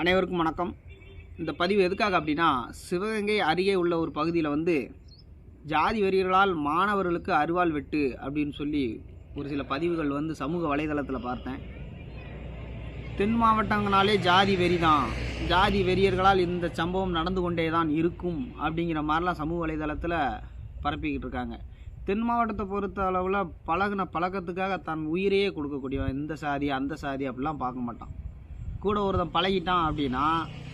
அனைவருக்கும் வணக்கம். இந்த பதிவு எதுக்காக அப்படின்னா சிவகங்கை அருகே உள்ள ஒரு பகுதியில் வந்து ஜாதி வெறியர்களால் மாணவர்களுக்கு அருவாள் வெட்டு அப்படின்னு சொல்லி ஒரு சில பதிவுகள் வந்து சமூக வலைதளத்தில் பார்த்தேன். தென் மாவட்டங்களாலே ஜாதி வெறி தான் ஜாதி வெறியர்களால் இந்த சம்பவம் நடந்து கொண்டே தான் இருக்கும் அப்படிங்கிற மாதிரிலாம் சமூக வலைதளத்தில் பரப்பிக்கிட்டு இருக்காங்க. தென் மாவட்டத்தை பொறுத்த அளவில் பழகுன பழக்கத்துக்காக தன் உயிரையே கொடுக்கக்கூடிய இந்த சாதி அந்த சாதி அப்படிலாம் பார்க்க மாட்டான். கூட ஒருத்தன் பழகிட்டான் அப்படின்னா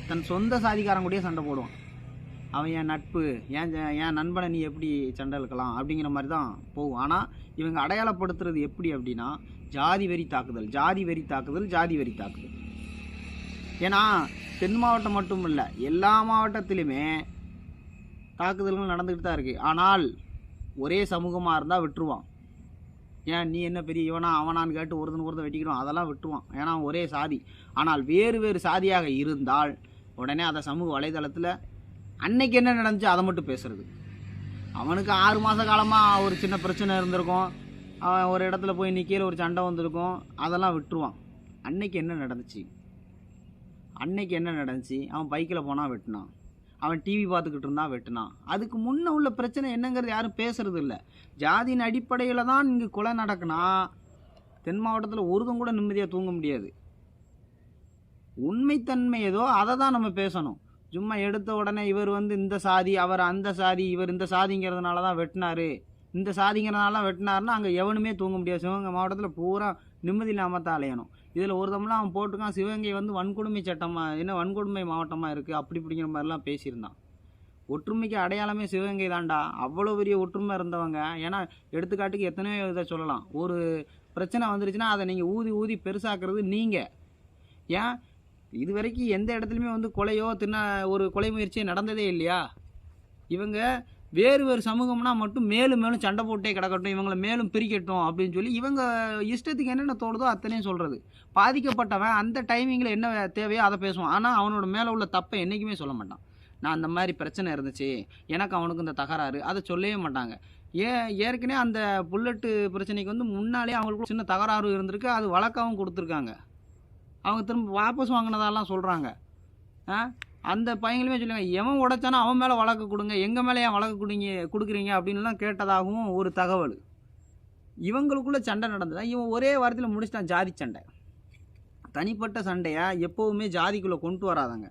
தன் சொந்த சாதிக்காரன் கூடயே சண்டை போடுவான். அவன் என் நட்பு ஏன் என் நண்பனை நீ எப்படி சண்டை இழுக்கலாம் அப்படிங்கிற மாதிரி தான் போகும். ஆனால் இவங்க அடையாளப்படுத்துறது எப்படி அப்படின்னா ஜாதி வெறி தாக்குதல் ஜாதி வெறி தாக்குதல் ஜாதி வெறி தாக்குதல். ஏன்னா தென் மாவட்டம் மட்டும் இல்லை எல்லா மாவட்டத்திலுமே தாக்குதல்கள் நடந்துக்கிட்டு தான் இருக்குது ஆனால் ஒரே சமூகமாக இருந்தால் விட்டுருவான். ஏன் நீ என்ன பெரிய இவனா அவனான்னு கேட்டு ஒருத்தன் ஒருத்தன் வெட்டிக்கிறோம். அதெல்லாம் விட்டுருவான். ஏன்னா ஒரே சாதி. ஆனால் வேறு வேறு சாதியாக இருந்தால் உடனே அதை சமூக வலைதளத்தில் அன்னைக்கு என்ன நடந்துச்சு அதை மட்டும் பேசுறது. அவனுக்கு ஆறு மாத காலமாக ஒரு சின்ன பிரச்சனை இருந்திருக்கும். அவன் ஒரு இடத்துல போய் நிற்கையில் ஒரு சண்டை வந்திருக்கும். அதெல்லாம் விட்டுருவான். அன்னைக்கு என்ன நடந்துச்சு? அன்னைக்கு என்ன நடந்துச்சு? அவன் பைக்கில் போனால் வெட்டினான். அவன் டிவி பார்த்துக்கிட்டு இருந்தான் வெட்டினான். அதுக்கு முன்னே உள்ள பிரச்சனை என்னங்கிறது யாரும் பேசுறது இல்லை. ஜாதியின் அடிப்படையில் தான் இங்கே கொலை நடக்குனா தென் மாவட்டத்தில் ஒருதும் கூட நிம்மதியாக தூங்க முடியாது. உண்மைத்தன்மை ஏதோ அதை தான் நம்ம பேசணும். சும்மா எடுத்த உடனே இவர் வந்து இந்த சாதி அவர் அந்த சாதி இவர் இந்த சாதிங்கிறதுனால தான் வெட்டினார். இந்த சாதிங்கிறதுனால தான் வெட்டினாருன்னா அங்கே எவனுமே தூங்க முடியாது. சிவகங்கை மாவட்டத்தில் பூரா நிம்மதி இல்லாமல் தான் அலையணும். இதில் ஒரு தம்லாம் அவன் போட்டுக்கான் சிவகங்கை வந்து வன்கொடுமை சட்டமாக என்ன வன்கொடுமை மாவட்டமாக இருக்குது அப்படி இப்படிங்கிற மாதிரிலாம் பேசியிருந்தான். ஒற்றுமைக்கு அடையாளமே சிவகங்கை தாண்டா அவ்வளோ பெரிய ஒற்றுமை இருந்தவங்க. ஏன்னா எடுத்துக்காட்டுக்கு எத்தனையோ இதை சொல்லலாம். ஒரு பிரச்சனை வந்துருச்சுன்னா அதை நீங்கள் ஊதி ஊதி பெருசாக்குறது நீங்கள் ஏன்? இது வரைக்கும் எந்த இடத்துலையுமே வந்து கொலையோ தின்ன ஒரு கொலை முயற்சியோ நடந்ததே இல்லையா? இவங்க வேறு வேறு சமூகம்னா மட்டும் மேலும் மேலும் சண்டை போட்டே கிடக்கட்டும் இவங்களை மேலும் பிரிக்கட்டும் அப்படின்னு சொல்லி இவங்க இஷ்டத்துக்கு என்னென்ன தோணுதோ அத்தனையும் சொல்கிறது பாதிக்கப்பட்டவன் அந்த டைமிங்கில் என்ன தேவையோ அதை பேசுவான். ஆனால் அவனோட மேலே உள்ள தப்பை என்றைக்குமே சொல்ல மாட்டான். நான் அந்த மாதிரி பிரச்சனை இருந்துச்சு எனக்கு அவனுக்கு இந்த தகராறு அதை சொல்லவே மாட்டாங்க. ஏ ஏற்கனவே அந்த புல்லட்டு பிரச்சனைக்கு வந்து முன்னாலே அவங்களுக்கு சின்ன தகராறு இருந்திருக்கு அது வழக்காகவும் கொடுத்துருக்காங்க. அவங்க திரும்ப வாபஸ் வாங்கினதாலாம் சொல்கிறாங்க ஆ? அந்த பையங்களுமே சொல்லுவாங்க எவன் உடைச்சானோ அவன் மேலே வழக்கு கொடுங்க எங்கள் மேலே ஏன் வழக்கு கொடுங்க கொடுக்குறீங்க? அப்படின்லாம் கேட்டதாகவும் ஒரு தகவல். இவங்களுக்குள்ளே சண்டை நடந்ததா? இவன் ஒரே வாரத்தில் முடிச்சிட்டான் ஜாதி சண்டை. தனிப்பட்ட சண்டையை? எப்போவுமே ஜாதிக்குள்ளே கொண்டு வராதங்க.